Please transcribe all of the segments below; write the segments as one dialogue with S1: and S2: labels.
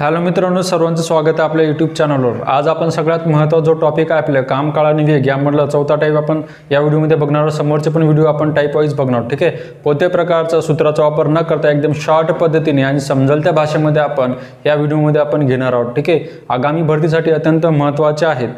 S1: Hello मित्रांनो सर्वांचं स्वागत आहे आपल्या यूट्यूब चॅनलवर आज आपण सगळ्यात महत्त्वाचा जो टॉपिक आहे आपलं काम काळ आणि वेग यामधला चौथा टाईप आपण या व्हिडिओमध्ये बघणार आहोत. समोरचे पण व्हिडिओ आपण टाईप वाईज बघणार आहोत ठीक आहे? कोणत्याही प्रकारचा सूत्राचा वापर न करता एकदम शॉर्ट पद्धतीने आणि समजेल त्या भाषेमध्ये आपण या व्हिडिओमध्ये आपण घेणार आहोत ठीक आहे? आगामी भरतीसाठी अत्यंत महत्त्वाचे आहेत.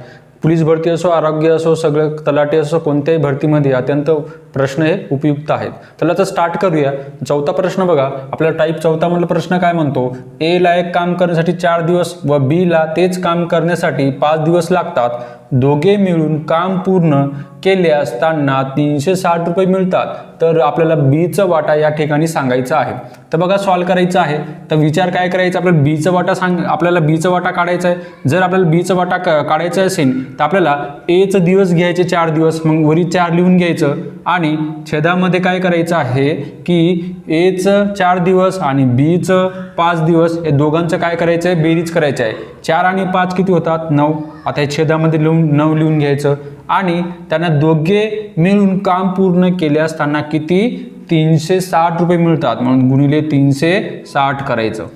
S1: पोलीस भरती असो आरोग्य असो सगळं तलाटी असो कोणत्याही भरतीमध्ये अत्यंत प्रश्न हे उपयुक्त आहेत. तर आता स्टार्ट करूया. चौथा प्रश्न बघा. आपला टाईप चौथा मधला प्रश्न काय म्हणतो? ए ला एक काम करण्यासाठी चार दिवस व बी ला तेच काम करण्यासाठी पाच दिवस लागतात. दोघे मिळून काम पूर्ण केले असताना तीनशे साठ रुपये मिळतात. तर आपल्याला बीचं वाटा या ठिकाणी सांगायचा आहे. तर बघा सॉल्व करायचं आहे. तर विचार काय करायचा? आपल्याला बीचं वाटा सांग आपल्याला बीचं वाटा काढायचा आहे. जर आपल्याला बीचं वाटा काढायचा असेल तर आपल्याला एचं दिवस घ्यायचे चार दिवस. मग वरी चार लिहून घ्यायचं. आणि छेदामध्ये काय करायचं आहे की एचं चार दिवस आणि बीचं पाच दिवस हे दोघांचं काय करायचं आहे? बेरीज करायचं आहे. चार आणि पाच किती होतात? नऊ. आता छेदामध्ये लिहून नऊ लिहून घ्यायचं. आणि त्यांना दोघे मिळून काम पूर्ण केले असताना किती? तीनशे साठ रुपये मिळतात. म्हणून गुणिले तीनशे साठ करायचं.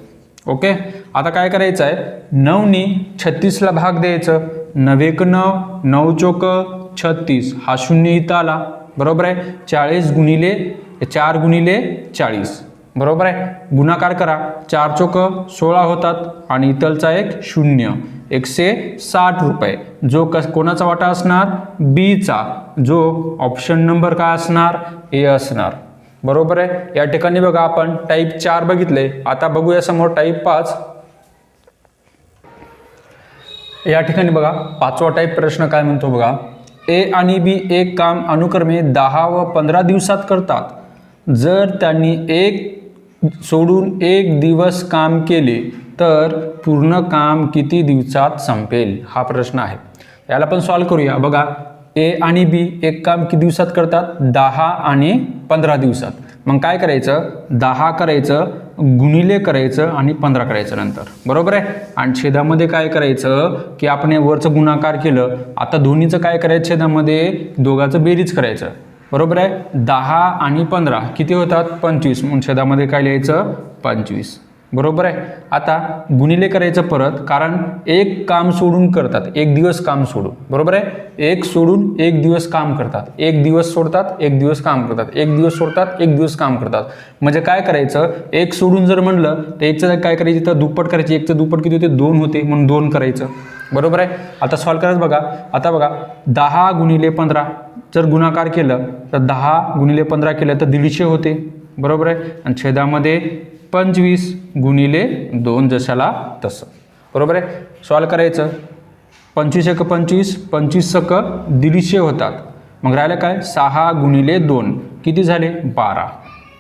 S1: ओके? आता काय करायचं आहे नऊनी छत्तीसला भाग द्यायचं. नवेक नऊ नऊ चोक छत्तीस. हा शून्य इथं आला. बरोबर आहे? चाळीस गुणिले चार गुणिले चाळीस. बरोबर आहे? गुणाकार करा. चार चोक सोळा होतात आणि इतलचा एक शून्य. एकशे साठ रुपये. जो कस कोणाचा वाटा असणार? बीचा. जो ऑप्शन नंबर काय असणार? ए असणार. बरोबर आहे? या ठिकाणी बघा आपण टाईप चार बघितले. आता बघूया समोर टाईप पाच. या ठिकाणी बघा पाचवा टाईप प्रश्न काय म्हणतो बघा? ए आणि बी एक काम अनुक्रमे दहा व पंधरा दिवसात करतात. जर त्यांनी एक सोडून एक दिवस काम केले तर पूर्ण काम किती दिवसात संपेल? हा प्रश्न आहे. याला पण सॉल्व करूया. बघा ए आणि बी एक काम किती दिवसात करतात? दहा आणि पंधरा दिवसात. मग काय करायचं? दहा करायचं गुणिले करायचं आणि पंधरा करायचं नंतर. बरोबर आहे? आणि छेदामध्ये काय करायचं? की आपण वरचं गुणाकार केलं. आता दोन्हीचं काय करायचं छेदामध्ये? दोघांचं बेरीज करायचं. बरोबर आहे? दहा आणि पंधरा किती होतात? पंचवीस. म्हणून छेदामध्ये काय लिहायचं? पंचवीस. बरोबर आहे? आता गुणिले करायचं परत कारण एक काम सोडून करतात. एक दिवस काम सोडून. बरोबर आहे? एक सोडून एक दिवस काम करतात. एक दिवस सोडतात एक दिवस काम करतात. एक दिवस सोडतात एक दिवस काम करतात. म्हणजे काय करायचं? एक सोडून जर म्हणलं तर एकचं काय करायचं? तर दुप्पट करायची. एकचं दुप्पट किती होते? दोन होते. म्हणून दोन करायचं. बरोबर आहे? आता सॉल्व करायचं बघा. आता बघा दहा गुणिले पंधरा. जर गुणाकार केलं तर दहा गुणिले पंधरा केलं तर दीडशे होते. बरोबर आहे? आणि छेदामध्ये पंचवीस गुणिले दोन जशाला तसं. बरोबर आहे? सॉल्व करायचं. पंचवीस एक पंचवीस पंचवीस सक दीडशे होतात. मग राहिलं काय? सहा गुणिले दोन. किती झाले? बारा.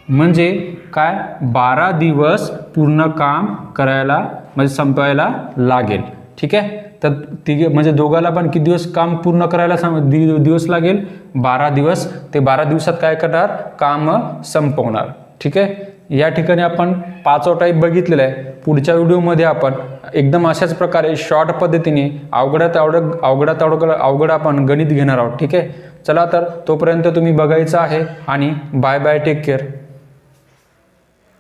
S1: म्हणजे काय? बारा दिवस पूर्ण काम करायला म्हणजे संपवायला लागेल. ठीक आहे? तर तिघे म्हणजे दोघाला पण किती दिवस काम पूर्ण करायला सांग दि दिवस लागेल? बारा दिवस. ते बारा दिवसात काय करणार? काम संपवणार. ठीक आहे? या ठिकाणी आपण पाचवा टाईप बघितलेला आहे. पुढच्या व्हिडिओमध्ये आपण एकदम अशाच प्रकारे शॉर्ट पद्धतीने अवघडात अवघड अवघडात अवघड अवघड आपण गणित घेणार आहोत. ठीक आहे? चला तर तोपर्यंत तुम्ही बघायचं आहे आणि बाय बाय टेक केअर